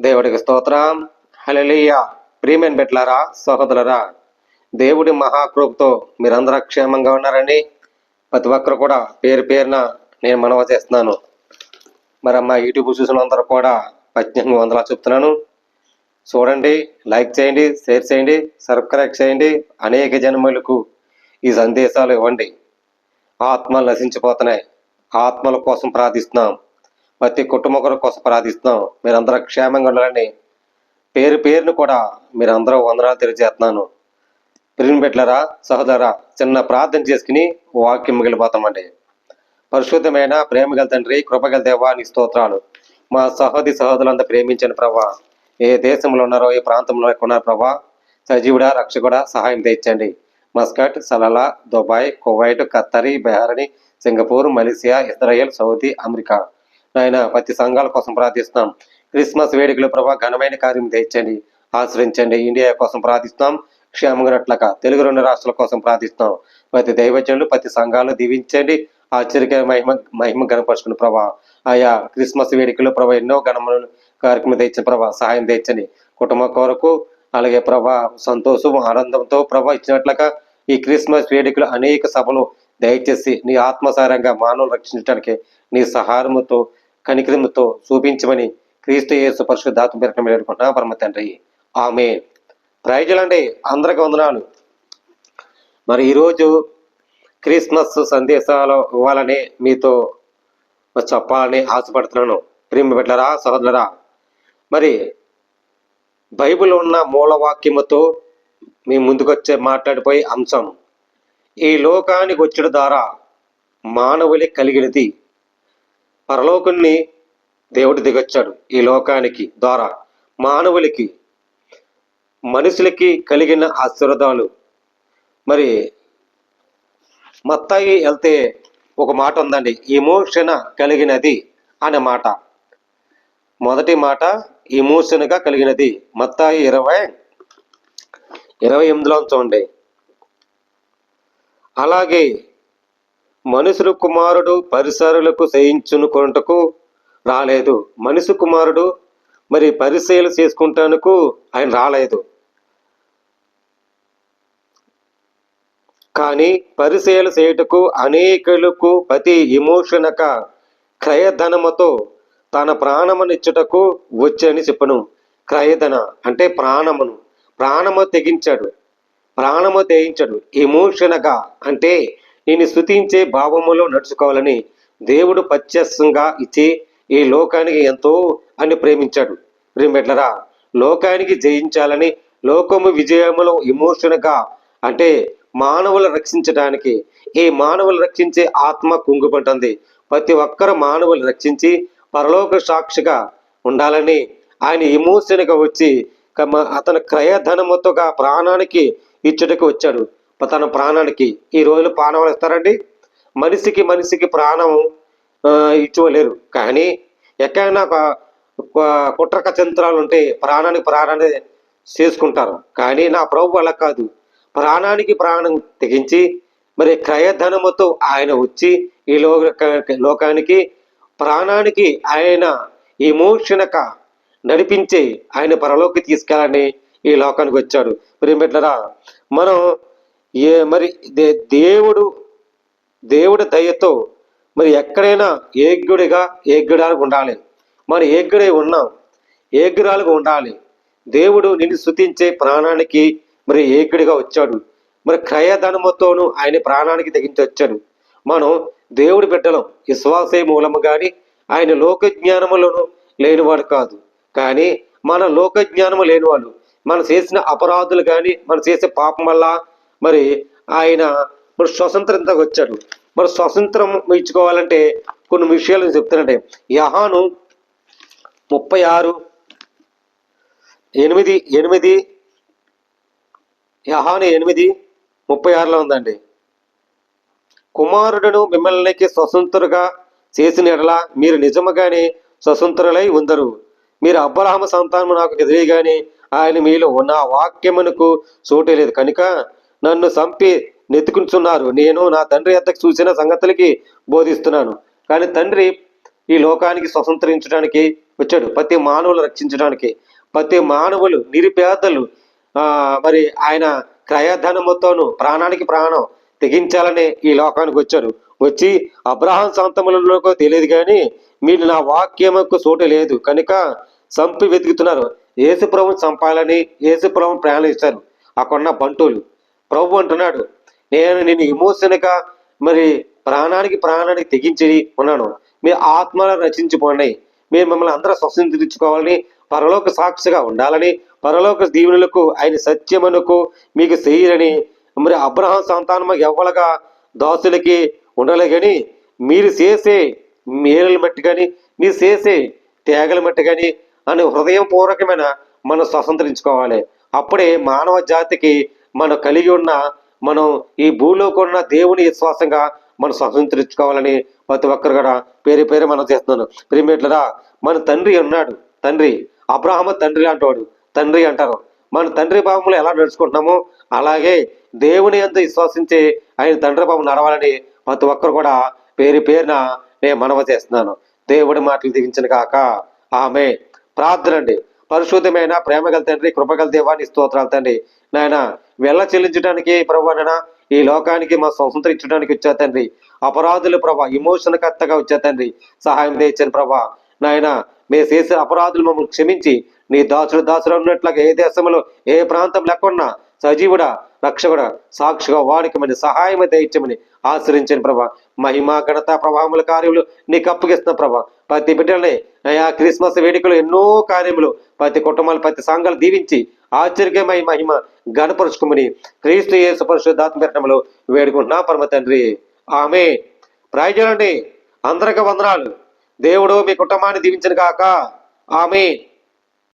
దేవుడికి స్తోత్రం. హలలియ ప్రియమైన బిడ్డలారా సహోదరులరా దేవుడి మహాకృపతో మీరందరూ క్షేమంగా ఉన్నారని ప్రతి ఒక్కరు కూడా పేరు పేరున నేను మనవ చేస్తున్నాను. మరి మా యూట్యూబ్ చూసిన అందరూ కూడా పద్దెనిమిది వందల చెప్తున్నాను. చూడండి లైక్ చేయండి షేర్ చేయండి సబ్స్క్రైబ్ చేయండి. అనేక జన్మలకు ఈ సందేశాలు ఇవ్వండి. ఆత్మలు నశించిపోతున్నాయి. ఆత్మల కోసం ప్రార్థిస్తున్నాం. ప్రతి కుటుంబం కోసం ప్రార్థిస్తున్నాం. మీరందరూ క్షేమంగా ఉండాలని పేరు పేరును కూడా మీరందరూ వందనాలు తెలియజేస్తున్నాను. ప్రిన్ పెట్టలరా సహోదరా చిన్న ప్రార్థన చేసుకుని వాక్యం మిగిలిపోతామండి. పరిశుద్ధమైన ప్రేమగల తండ్రి కృపగల దేవా నీ స్తోత్రాలు. మా సహోదరి సహోదరులంతా ప్రేమించిన ప్రభా ఏ దేశంలో ఉన్నారో ఏ ప్రాంతంలో ఉన్నారో ప్రభా సజీవుడ రక్షకుడ సహాయం తెచ్చండి. మస్కట్ సలలా దుబాయ్ కువైట్ ఖత్తరి బెహరణి Singapore Malaysia Israel Saudi America. నాయన ప్రతి సంఘాల కోసం ప్రార్థిస్తున్నాం. క్రిస్మస్ వేడుకలు ప్రభా ఘనమైన కార్యం తెచ్చండి. ఆశ్రయించండి. ఇండియా కోసం ప్రార్థిస్తున్నాం. క్షేమంగానట్లక తెలుగు రెండు రాష్ట్రాల కోసం ప్రార్థిస్తున్నాం. ప్రతి దైవజనులు ప్రతి సంఘాలు దీవించండి. ఆశ్చర్య మహిమ మహిమ గణపరుచుకుని ప్రభా. ఆయా క్రిస్మస్ వేడుకలు ప్రభా ఎన్నో ఘనములను కార్యక్రమం తెచ్చిన ప్రభా సహాయం తెచ్చని కుటుంబ కొరకు అలాగే ప్రభా సంతోషం ఆనందంతో ప్రభా ఇచ్చినట్లుగా ఈ క్రిస్మస్ వేడుకలు అనేక సభలు దయచేసి నీ ఆత్మసారంగా మానవులు రక్షించడానికి నీ సహారముతో కనికరముతో చూపించమని క్రీస్తు యేసు పరిశుద్ధాత్మ పేరటం వేడుకుంటున్నా. పరమ తండ్రి. ఆమె ప్రైజులండి అందరికి వందనాలు. మరి ఈరోజు క్రిస్మస్ సందేశాలు ఇవ్వాలని మీతో చెప్పాలని ఆశపడుతున్నాను. ప్రేమ బిడ్డరా సహోదరులరా? మరి బైబిల్ ఉన్న మూలవాక్యముతో మీ ముందుకొచ్చే మాట్లాడిపోయే అంశం ఈ లోకానికి వచ్చడం ద్వారా మానవులి కలిగినది. పరలోకుని దేవుడు దిగొచ్చాడు ఈ లోకానికి ద్వారా. మానవులకి మనుషులకి కలిగిన ఆశీర్వాదాలు. మరి మత్తాయి వెళ్తే ఒక మాట ఉందండి ఇమోషన్ కలిగినది అనే మాట. మొదటి మాట ఇమోషన్గా కలిగినది మత్తాయి ఇరవై ఇరవై ఎనిమిదిలో చూడండి. అలాగే మనుషులు కుమారుడు పరిసరులకు చేయించునుకొనుటకు రాలేదు. మనుషు కుమారుడు మరి పరిశీలన చేసుకుంటానుకు ఆయన రాలేదు. కానీ పరిశీలన చేయుటకు అనేకులకు ప్రతి ఇమోషనక క్రయధనముతో తన ప్రాణమునిచ్చుటకు వచ్చని చెప్పను. క్రయధన అంటే ప్రాణమును. ప్రాణము తెగించాడు. ప్రాణము తెగించాడు. ఇమోషనగా అంటే నేను స్థుతించే భావములో నడుచుకోవాలని దేవుడు ప్రత్యక్షంగా ఇచ్చి ఈ లోకానికి ఎంతో అని ప్రేమించాడు. ప్రేమెట్లరా లోకానికి జయించాలని లోకము విజయములో ఇమోషన్గా అంటే మానవులు రక్షించడానికి ఈ మానవులు రక్షించే ఆత్మ కుంగుపంటుంది. ప్రతి ఒక్కరు మానవులు రక్షించి పరలోక సాక్షిగా ఉండాలని ఆయన ఇమోషన్గా వచ్చి అతను క్రయధనముతోగా ప్రాణానికి ఇచ్చుటకు వచ్చాడు. తన ప్రాణానికి ఈ రోజులు ప్రాణాలు ఇస్తారండి. మనిషికి మనిషికి ప్రాణం ఇచ్చుకోలేరు. కానీ ఎక్కడైనా ఒక కుట్రక యంత్రాలు ఉంటే ప్రాణానికి ప్రాణాన్ని చేసుకుంటారు. కానీ నా ప్రభు అలా కాదు. ప్రాణానికి ప్రాణం తెగించి మరి క్రయధనముతో ఆయన వచ్చి ఈ లోకానికి ప్రాణానికి ఆయన ఎమోషనక నడిపించి ఆయన పరలోకి తీసుకెళ్ళని ఈ లోకానికి వచ్చాడు. ప్రేమిట్లరా మనం ఏ మరి దే- దేవుడు దేవుడి దయతో మరి ఎక్కడైనా ఏగ్గుడిగా ఏగ్గుడానికి ఉండాలి. మరి ఏగ్గుడై ఉన్నాం ఏగ్గురాలుగా ఉండాలి. దేవుడు నిన్ను స్థుతించే ప్రాణానికి మరి ఏగ్గుడిగా వచ్చాడు. మరి క్రయధనముతోనూ ఆయన ప్రాణానికి తెగించి వచ్చాడు. మనం దేవుడి బిడ్డలం విశ్వాసే మూలము కానీ ఆయన లోక జ్ఞానములను లేనివాడు కాదు. కానీ మన లోక జ్ఞానము లేనివాడు మనం చేసిన అపరాధులు కానీ మనం చేసే పాపం వల్ల మరి ఆయన మరి స్వతంత్రంతో వచ్చాడు. మరి స్వతంత్రం ఇచ్చుకోవాలంటే కొన్ని విషయాలు నేను చెప్తానంటే యహాను ముప్పై ఆరు ఎనిమిది ఎనిమిది యహాను ఎనిమిది ముప్పై ఆరులో ఉందండి. కుమారుడును మిమ్మల్నికి స్వతంత్రుగా చేసిన ఎడల మీరు నిజముగానే స్వతంత్రులై ఉందరు. మీరు అబ్రహాము సంతానము నాకు ఎదురుగాని ఆయన మీలో ఉన్న వాక్యమునకు చోటు లేదు. కనుక నన్ను చంపి నెత్తుకుంటున్నారు. నేను నా తండ్రి ఎద్దకు చూసిన సంగతులకి బోధిస్తున్నాను. కానీ తండ్రి ఈ లోకానికి స్వతంత్రించడానికి వచ్చాడు. ప్రతి మానవులు రక్షించడానికి ప్రతి మానవులు నిరుపేదలు మరి ఆయన క్రయధనముతోను ప్రాణానికి ప్రాణం తెగించాలని ఈ లోకానికి వచ్చాడు వచ్చి అబ్రహాం సంతములలోకో తెలియదు కానీ మీరు నా వాక్యముకు చోటు లేదు. కనుక సంపి వెతుకుతున్నారు. ఏసుప్రభు చంపాలని ఏసుప్రభు ప్రయాణిస్తారు అక్కడున్న బంటువులు. ప్రభు అంటున్నాడు నేను నేను విమోచనగా మరి ప్రాణానికి ప్రాణానికి తెగించి ఉన్నాను మీ ఆత్మలను రచించిపోండి మీరు మిమ్మల్ని అందరూ స్వతంత్రించుకోవాలని పరలోక సాక్షిగా ఉండాలని పరలోక దీవులకు ఆయన సత్యమునకు మీకు చేయరని మరి అబ్రహం సంతానము ఎవ్వలగా దాసులకి ఉండాలి కానీ మీరు చేసే మేలులు మట్టి కానీ మీరు చేసే త్యాగల మట్టి కానీ అని హృదయపూర్వకమైన మనం స్వతంత్రించుకోవాలి. అప్పుడే మానవ జాతికి మనం కలిగి ఉన్న మనం ఈ భూమిలో ఉన్న దేవుని విశ్వాసంగా మనం స్వతంత్రించుకోవాలని ప్రతి ఒక్కరు కూడా పేరు పేరు మనం చేస్తున్నాను. ప్రిమేట్లరా మన తండ్రి ఉన్నాడు. తండ్రి అబ్రాహ్మ తండ్రి అంటాడు తండ్రి అంటారు. మన తండ్రి భావంలో ఎలా నడుచుకుంటున్నామో అలాగే దేవుని అంత విశ్వాసించి ఆయన తండ్రి భావం నడవాలని ప్రతి ఒక్కరు కూడా పేరు పేరున నేను మనవ చేస్తున్నాను. దేవుడి మాటలు దిగించిన కాక ఆమె. ప్రార్థన అండి. పరిశుద్ధమైన ప్రేమగల తండ్రి కృపగల దేవాన్ని స్తోత్రాలు తండ్రి. నాయన వెళ్ళ చెల్లించడానికి ప్రభాన ఈ లోకానికి మా స్వతంత్రించడానికి వచ్చా తండ్రి. అపరాధులు ప్రభా ఇమోషన్ కర్తగా వచ్చా తండ్రి. సహాయం తెచ్చాను ప్రభా. నాయన మేము చేసిన అపరాధులు మమ్మల్ని క్షమించి నీ దాసుడు దాసుడు ఉన్నట్లుగా ఏ దేశంలో ఏ ప్రాంతం లేకున్నా సజీవుడా రక్షకుడ సాక్షిగా వాడికమని సహాయం దయచమని ఆశ్రయించండి ప్రభా. మహిమా ఘనత ప్రభావముల కార్యములు నీకు అప్పగిస్తున్న ప్రభా. ప్రతి బిడ్డల్ని అయా క్రిస్మస్ వేడుకలు ఎన్నో కార్యములు. ప్రతి కుటుంబాలు ప్రతి సంఘాలు దీవించి ఆశ్చర్యమై మహిమ గణపరుచుకోమని క్రీస్తు యేసు పరిశుద్ధాత్మలో వేడుకుంటున్నా పరమ తండ్రి. ఆమె ప్రాయజలండి అందరికీ వందనాలు. దేవుడు మీ కుటుంబాన్ని దీవించిన కాక ఆమె